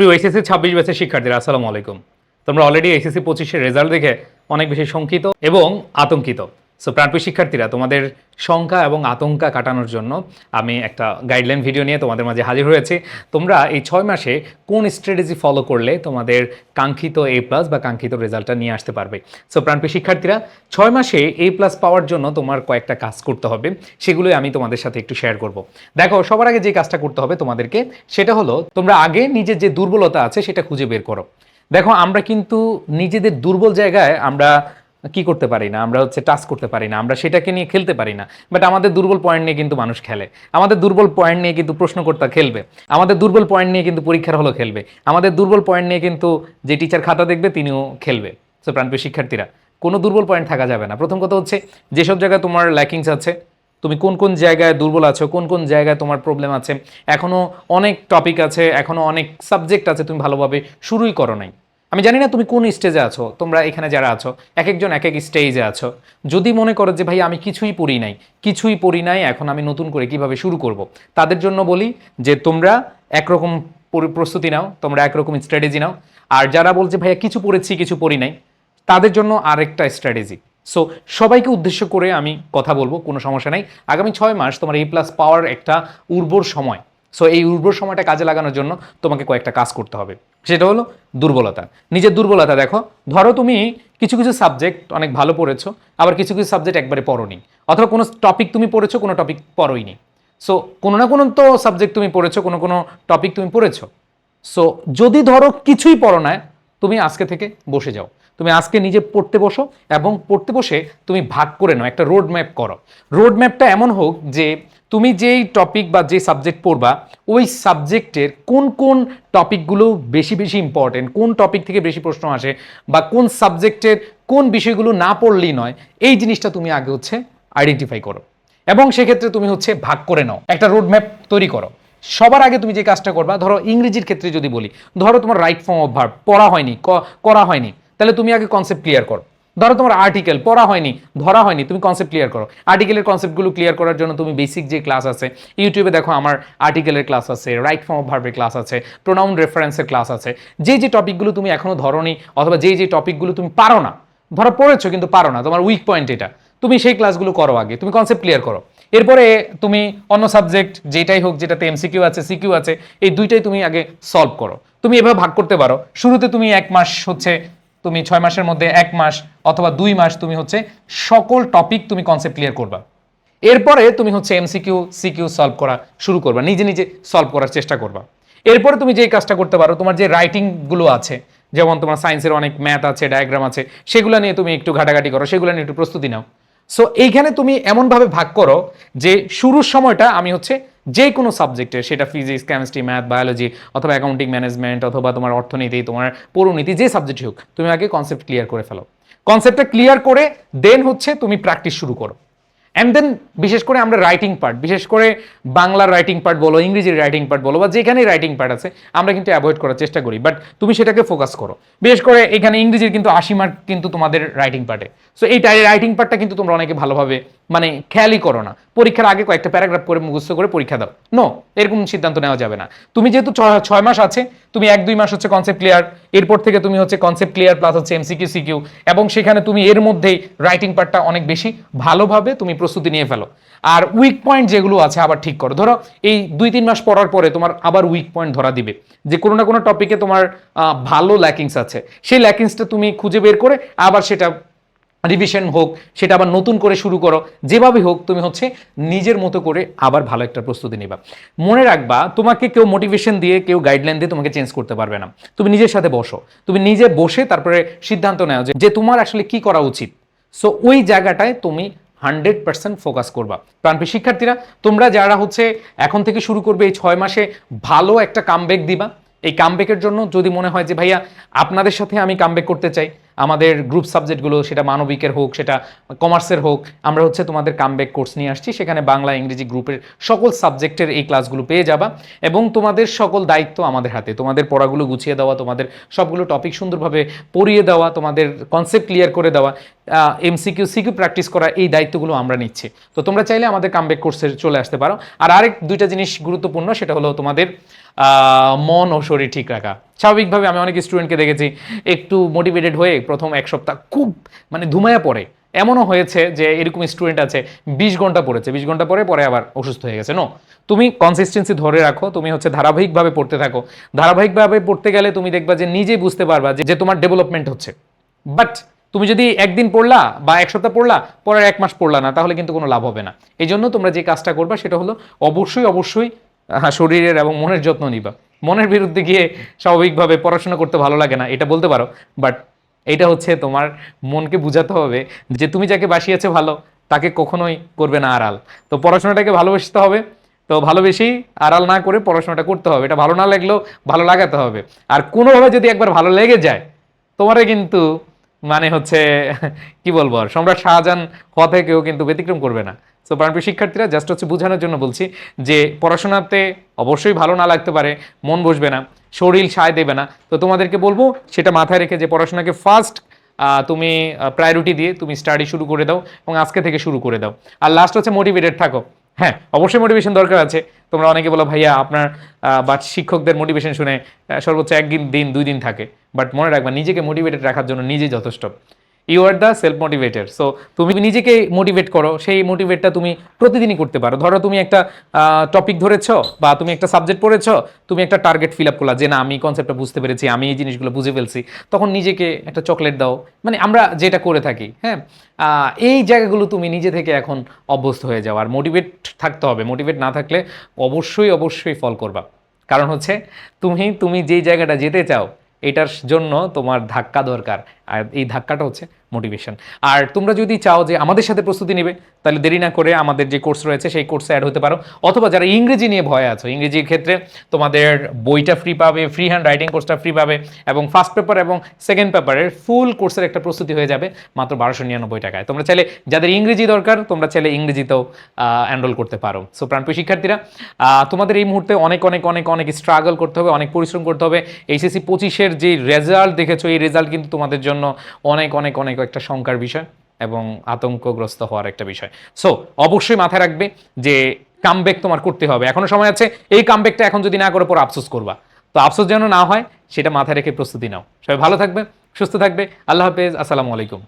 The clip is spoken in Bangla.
প্রিয় এসএসসি ছাব্বিশ ব্যাচের শিক্ষার্থীরা, আসসালামু আলাইকুম। তোমরা অলরেডি এসএসসি পঁচিশের রেজাল্ট দেখে অনেক বেশি শঙ্কিত এবং আতঙ্কিত। সো প্রাণপ্রিয় শিক্ষার্থীরা, তোমাদের শঙ্কা এবং আতঙ্কা কাটানোর জন্য আমি একটা গাইডলাইন ভিডিও নিয়ে তোমাদের মাঝে হাজির হয়েছি। তোমরা এই ছয় মাসে কোন স্ট্র্যাটেজি ফলো করলে তোমাদের কাঙ্ক্ষিত এ প্লাস বা কাঙ্ক্ষিত রেজাল্টটা নিয়ে আসতে পারবে? সো প্রাণপ্রিয় শিক্ষার্থীরা, ছয় মাসে এ প্লাস পাওয়ার জন্য তোমার কয়েকটা কাজ করতে হবে, সেগুলোই আমি তোমাদের সাথে একটু শেয়ার করব। দেখো, সবার আগে যে কাজটা করতে হবে তোমাদেরকে, সেটা হলো তোমরা আগে নিজের যে দুর্বলতা আছে সেটা খুঁজে বের করো। দেখো, আমরা কিন্তু নিজেদের দুর্বল জায়গায় আমরা কি করতে পারি না? আমরা হচ্ছে টাচ করতে পারি না, আমরা সেটাকে নিয়ে খেলতে পারি না। বাট আমাদের দুর্বল পয়েন্ট নিয়ে কিন্তু মানুষ খেলে। আমাদের দুর্বল পয়েন্ট নিয়ে কিন্তু প্রশ্নকর্তা খেলবে। আমাদের দুর্বল পয়েন্ট নিয়ে কিন্তু পরীক্ষার হলো খেলবে। আমাদের দুর্বল পয়েন্ট নিয়ে কিন্তু যে টিচার খাতা দেখবে, তিনিও খেলবে। সো প্রাণপ্রিয় শিক্ষার্থীরা, কোনো দুর্বল পয়েন্ট থাকা যাবে না। প্রথম কথা হচ্ছে, যেসব জায়গায় তোমার ল্যাকিংস আছে, তুমি কোন কোন জায়গায় দুর্বল আছো, কোন কোন জায়গায় তোমার প্রবলেম আছে, এখনও অনেক টপিক আছে, এখনও অনেক সাবজেক্ট আছে তুমি ভালোভাবে শুরুই করো নাই। আমি জানি না তুমি কোন স্টেজে আছো, তোমরা এখানে যারা আছো এক একজন এক এক স্টেজে আছো। যদি মনে করো যে, ভাই, আমি কিছুই পড়ি নাই, কিছুই পড়ি নাই, এখন আমি নতুন করে কীভাবে শুরু করব? তাদের জন্য বলি যে, তোমরা একরকম প্রস্তুতি নাও, তোমরা একরকম স্ট্র্যাটেজি নাও। আর যারা বলছে, ভাইয়া, কিছু পড়েছি, কিছু পড়ি নাই, তাদের জন্য আরেকটা স্ট্র্যাটেজি সো সবাইকে উদ্দেশ্য করে আমি কথা বলব, কোনো সমস্যা নাই। আগামী ছয় মাস তোমার এই প্লাস পাওয়ার একটা উর্বর সময়। সো এই উর্বর সময়টা কাজে লাগানোর জন্য তোমাকে কয়েকটা কাজ করতে হবে। সেটা হলো দুর্বলতা। নিজের দুর্বলতা দেখো। ধরো তুমি কিছু কিছু সাবজেক্ট অনেক ভালো পড়েছো, আবার কিছু কিছু সাবজেক্ট একবারে পড়োনি। অথবা কোনো টপিক তুমি পড়েছো, কোনো টপিক পড়োইনি। সো কোনো না কোনো তো সাবজেক্ট তুমি পড়েছো, কোনো কোনো টপিক তুমি পড়েছো। সো যদি ধরো কিছুই পড়ো না তুমি আজকে থেকে বসে যাও। তুমি আজকে নিজে পড়তে বসো এবং পড়তে বসে তুমি ভাগ করে নাও, একটা রোড ম্যাপ করো। রোড ম্যাপটা এমন হোক যে তুমি যেই টপিক বা যে সাবজেক্ট পড়বা, ওই সাবজেক্টের কোন কোন টপিকগুলো বেশি বেশি ইম্পর্টেন্ট কোন টপিক থেকে বেশি প্রশ্ন আসে বা কোন সাবজেক্টের কোন বিষয়গুলো না পড়লেই নয়, এই জিনিসটা তুমি আগে হচ্ছে আইডেন্টিফাই করো। এবং সেক্ষেত্রে তুমি হচ্ছে ভাগ করে নাও। একটা রোড ম্যাপ তৈরি করো। সবার আগে তুমি যে কাজটা করবা, ধরো ইংরেজির ক্ষেত্রে যদি বলি, ধরো তোমার রাইট ফর্ম অফ ভার্ব পড়া হয়নি করা হয়নি, তাহলে তুমি আগে কনসেপ্ট ক্লিয়ার করো। ধরো তোমার আর্টিকেল পড়া হয়নি, ধরা হয়নি, তুমি কনসেপ্ট ক্লিয়ার করো। আর্টিকেলের কনসেপ্টগুলো ক্লিয়ার করার জন্য তুমি বেসিক যে ক্লাস আছে ইউটিউবে দেখো আমার আর্টিকেলের ক্লাস আছে রাইট ফর্ম অফ ভার্বের ক্লাস আছে প্রোনাউন রেফারেন্সের ক্লাস আছে। যে যে টপিকগুলো তুমি এখনও ধরনি, অথবা যে যে টপিকগুলো তুমি পারো না, ধরো পড়েছো কিন্তু পারো না, তোমার উইক পয়েন্ট এটা, তুমি সেই ক্লাসগুলো করো আগে, তুমি কনসেপ্ট ক্লিয়ার করো। এরপরে তুমি অন্য সাবজেক্ট, যেটাই হোক, যেটাতে এমসিকিউ আছে সিকিউ আছে, এই দুইটাই তুমি আগে সলভ করো। তুমি এভাবে ভাগ করতে পারো। শুরুতে তুমি এক মাস হচ্ছে, তুমি ছয় মাসের মধ্যে এক মাস অথবা দুই মাস তুমি হচ্ছে সকল টপিক তুমি কনসেপ্ট ক্লিয়ার করবা। এরপরে তুমি হচ্ছে এমসিকিউ সিকিউ সলভ করা শুরু করবা, নিজে নিজে সলভ করার চেষ্টা করবা। এরপরে তুমি যে কাজটা করতে পারো, তোমার যে রাইটিংগুলো আছে, যেমন তোমার সায়েন্সের অনেক ম্যাথ আছে ডায়াগ্রাম আছে, সেগুলো নিয়ে তুমি একটু ঘাটাঘাটি করো, সেগুলো নিয়ে একটু প্রস্তুতি নাও। সো এইখানে তুমি এমনভাবে ভাগ করো যে শুরুর সময়টা আমি হচ্ছে যে কোনো সাবজেক্টের সেটা ফিজিক্স কেমিস্ট্রি ম্যাথ বায়োলজি অথবা অ্যাকাউন্টিং ম্যানেজমেন্ট অথবা তোমার অর্থনীতি, তোমার পৌরনীতি, যে সাবজেক্টই হোক, তুমি আগে কনসেপ্ট ক্লিয়ার করে ফেলো। কনসেপ্টটা ক্লিয়ার করে দেন হচ্ছে তুমি প্র্যাকটিস শুরু করো। অ্যান্ড দেন বিশেষ করে আমরা রাইটিং পার্ট বিশেষ করে বাংলার রাইটিং পার্ট বলো, ইংরেজির রাইটিং পার্ট বলো, বা যেখানেই রাইটিং পার্ট আছে, আমরা কিন্তু অ্যাভয়েড করার চেষ্টা করি। বাট তুমি সেটাকে ফোকাস করো। বিশেষ করে এখানে ইংরেজির কিন্তু আশি মার্ক কিন্তু তোমাদের রাইটিং পার্টে সো এই রাইটিং পার্টটা কিন্তু তোমরা অনেকে ভালোভাবে মানে খেয়ালই করো না। পরীক্ষার আগে কয়েকটা প্যারাগ্রাফ করে মুখস্থ করে পরীক্ষা দাও। নো এরকম সিদ্ধান্ত নেওয়া যাবে না। তুমি যেহেতু ছয় মাস আছে, তুমি এক, দুই মাস হচ্ছে কনসেপ্ট ক্লিয়ার এরপর থেকে তুমি হচ্ছে কনসেপ্ট ক্লিয়ার প্লাস হচ্ছে এমসিকিউ সিকিউ এবং সেখানে তুমি এর মধ্যেই রাইটিং পার্টটা অনেক বেশি ভালোভাবে তুমি প্রস্তুতি নিয়ে ফেলো। আর উইক পয়েন্ট যেগুলো আছে আবার ঠিক করো। ধরো, এই দুই, তিন মাস পড়ার পরে তোমার আবার উইক পয়েন্ট ধরা দিবে। যে কোনো না কোনো টপিকে তোমার ভালো ল্যাকিংস আছে। সেই ল্যাকিংসটা তুমি খুঁজে বের করে আবার সেটা রিভিশন হোক, সেটা আবার নতুন করে শুরু করো যেভাবে হোক, তুমি হচ্ছে নিজের মতো করে আবার ভালো একটা প্রস্তুতি নিবা। মনে রাখবা, তোমাকে কেউ মোটিভেশন দিয়ে, কেউ গাইডলাইন দিয়ে তোমাকে চেঞ্জ করতে পারবে না। তুমি নিজের সাথে বসো। তুমি নিজে বসে তারপরে সিদ্ধান্ত নেও যে- যে তোমার আসলে কি করা উচিত। সো ওই জায়গাটায় তুমি হান্ড্রেড পার্সেন্ট ফোকাস করবা। প্রাণপ্রিয় শিক্ষার্থীরা, তোমরা যারা হচ্ছে এখন থেকে শুরু করবে এই ছয় মাসে, ভালো একটা কামব্যাক দিবা। এই কামব্যাকের জন্য যদি মনে হয় যে, ভাইয়া, আপনাদের সাথে আমি কামব্যাক করতে চাই, আমাদের গ্রুপ সাবজেক্টগুলো সেটা মানবিকের হোক, সেটা কমার্সের হোক, আমরা হচ্ছে তোমাদের কামব্যাক কোর্স নিয়ে আসছি, সেখানে বাংলা, ইংরেজি গ্রুপের সকল সাবজেক্টের এই ক্লাসগুলো পেয়ে যাবা এবং তোমাদের সকল দায়িত্ব আমাদের হাতে। তোমাদের পড়াগুলো গুছিয়ে দেওয়া, তোমাদের সবগুলো টপিক সুন্দরভাবে পড়িয়ে দেওয়া, তোমাদের কনসেপ্ট ক্লিয়ার করে দেওয়া এমসিকিউ সিকিউ প্র্যাকটিস করা, এই দায়িত্বগুলো আমরা নিচ্ছি। তো তোমরা চাইলে আমাদের কামব্যাক কোর্সে চলে আসতে পারো। আর আরেক দুইটা জিনিস গুরুত্বপূর্ণ, সেটা হলো তোমাদের মন ও শরীর ঠিক রাখা। স্বাভাবিকভাবে আমি অনেক স্টুডেন্টকে দেখেছি, একটু মোটিভেটেড হয়ে প্রথম এক সপ্তাহ খুব মানে ধুমায়া পড়ে। এমনও হয়েছে যে এরকম স্টুডেন্ট আছে, বিশ ঘণ্টা পড়েছে, বিশ ঘণ্টা পরে পরে আবার অসুস্থ হয়ে গেছে। নো তুমি কনসিস্টেন্সি ধরে রাখো, তুমি হচ্ছে ধারাবাহিকভাবে পড়তে থাকো। ধারাবাহিকভাবে পড়তে গেলে তুমি দেখবা যে নিজেই বুঝতে পারবা যে তোমার ডেভেলপমেন্ট হচ্ছে। বাট তুমি যদি একদিন পড়লা বা এক সপ্তাহ পড়লা, পরের এক মাস পড়লা না, তাহলে কিন্তু কোনো লাভ হবে না। এই জন্য তোমরা যে কাজটা করবা, সেটা হলো অবশ্যই অবশ্যই শরীরের এবং মনের যত্ন নিবা। মনের বিরুদ্ধে গিয়ে স্বাভাবিকভাবে পড়াশোনা করতে ভালো লাগে না, এটা বলতে পারো। বাট এটা হচ্ছে তোমার মনকে বুঝাতে হবে যে তুমি যাকে বাসিয়েছে ভালো, তাকে কখনোই করবে না আড়াল। তো পড়াশোনাটাকে ভালোবাসতে হবে। তো ভালোবেসেই আড়াল না করে পড়াশোনাটা করতে হবে। এটা ভালো না লাগলেও ভালো লাগাতে হবে। আর কোনোভাবে যদি একবার ভালো লেগে যায়, তোমারে কিন্তু মানে হচ্ছে, কি বলব আর, সম্রাট শাহজাহান হওয়া থেকেও কিন্তু ব্যতিক্রম করবে না। সো প্রাণপ্রিয় শিক্ষার্থীরা জাস্ট হচ্ছে বোঝানোর জন্য বলছি যে পড়াশোনাতে অবশ্যই ভালো না লাগতে পারে, মন বসবে না, শরীর সায় দেবে না। তো তোমাদেরকে বলব, সেটা মাথায় রেখে যে পড়াশোনাকে ফার্স্ট তুমি প্রায়োরিটি দিয়ে তুমি স্টাডি শুরু করে দাও এবং আজকে থেকে শুরু করে দাও। আর লাস্ট হচ্ছে মোটিভেটেড থাকো। হ্যাঁ অবশ্যই মোটিভেশন দরকার আছে। তোমরা অনেকে বলো, ভাইয়া, আপনার বা শিক্ষকদের মোটিভেশন শুনে সর্বোচ্চ একদিন, দিন, দুই দিন থাকে। বাট মনে রাখবা, নিজেকে মোটিভেটেড রাখার জন্য নিজেই যথেষ্ট। You are the self motivated so তুমি নিজেকে মোটিভেট করো। সেই মোটিভেটটা তুমি প্রতিদিনই করতে পারো। ধরো, তুমি একটা টপিক ধরেছো বা তুমি একটা সাবজেক্ট পড়েছো, তুমি একটা টার্গেট ফিল আপ করলা যে না, আমি কনসেপ্টটা বুঝতে পেরেছি, আমি এই জিনিসগুলো বুঝে ফেলছি। তখন নিজেকে একটা চকলেট দাও। মানে আমরা যেটা করে থাকি হ্যাঁ? এই জায়গাগুলো তুমি নিজে থেকে এখন অভ্যস্ত হয়ে যাও। আর মোটিভেট থাকতে হবে। মোটিভেট না থাকলে অবশ্যই অবশ্যই ফল করবা। কারণ হচ্ছে, তুমি তুমি যেই জায়গাটা যেতে চাও, এটার জন্য তোমার ধাক্কা দরকার। আর এই ধাক্কাটা হচ্ছে মোটিভেশন আর তোমরা যদি চাও যে আমাদের সাথে প্রস্তুতি নেবে, তাহলে দেরি না করে আমাদের যে কোর্স রয়েছে, সেই কোর্সে অ্যাড হতে পারো। অথবা যারা ইংরেজি নিয়ে ভয় আছো, ইংরেজির ক্ষেত্রে তোমাদের বইটা ফ্রি পাবে ফ্রি হ্যান্ড রাইটিং কোর্সটা ফ্রি পাবে, এবং ফার্স্ট পেপার এবং সেকেন্ড পেপারের ফুল কোর্সের একটা প্রস্তুতি হয়ে যাবে, মাত্র বারোশো নিরানব্বই টাকায়। তোমরা চাইলে, যাদের ইংরেজি দরকার, তোমরা চাইলে ইংরেজিতেও এনরোল করতে পারো। সো প্রাণপ্রিয় শিক্ষার্থীরা তোমাদের এই মুহূর্তে অনেক অনেক অনেক অনেক স্ট্রাগল করতে হবে, অনেক পরিশ্রম করতে হবে। এইচএসসি পঁচিশের যে রেজাল্ট দেখেছ, এই রেজাল্ট কিন্তু তোমাদের জন্য অনেক অনেক অনেক একটা শঙ্কার বিষয় এবং আতঙ্কগ্রস্ত হওয়ার একটা বিষয়। সো অবশ্যই মাথায় রাখবে যে কামব্যাক তোমার করতে হবে। এখনও সময় আছে, এই কামব্যাকটা এখন যদি না করে, পর আফসোস করবা। তো আফসোস যেন না হয়, সেটা মাথায় রেখে প্রস্তুতি নাও। সবাই ভালো থাকবে, সুস্থ থাকবে। আল্লাহ হাফেজ, আসসালামু আলাইকুম।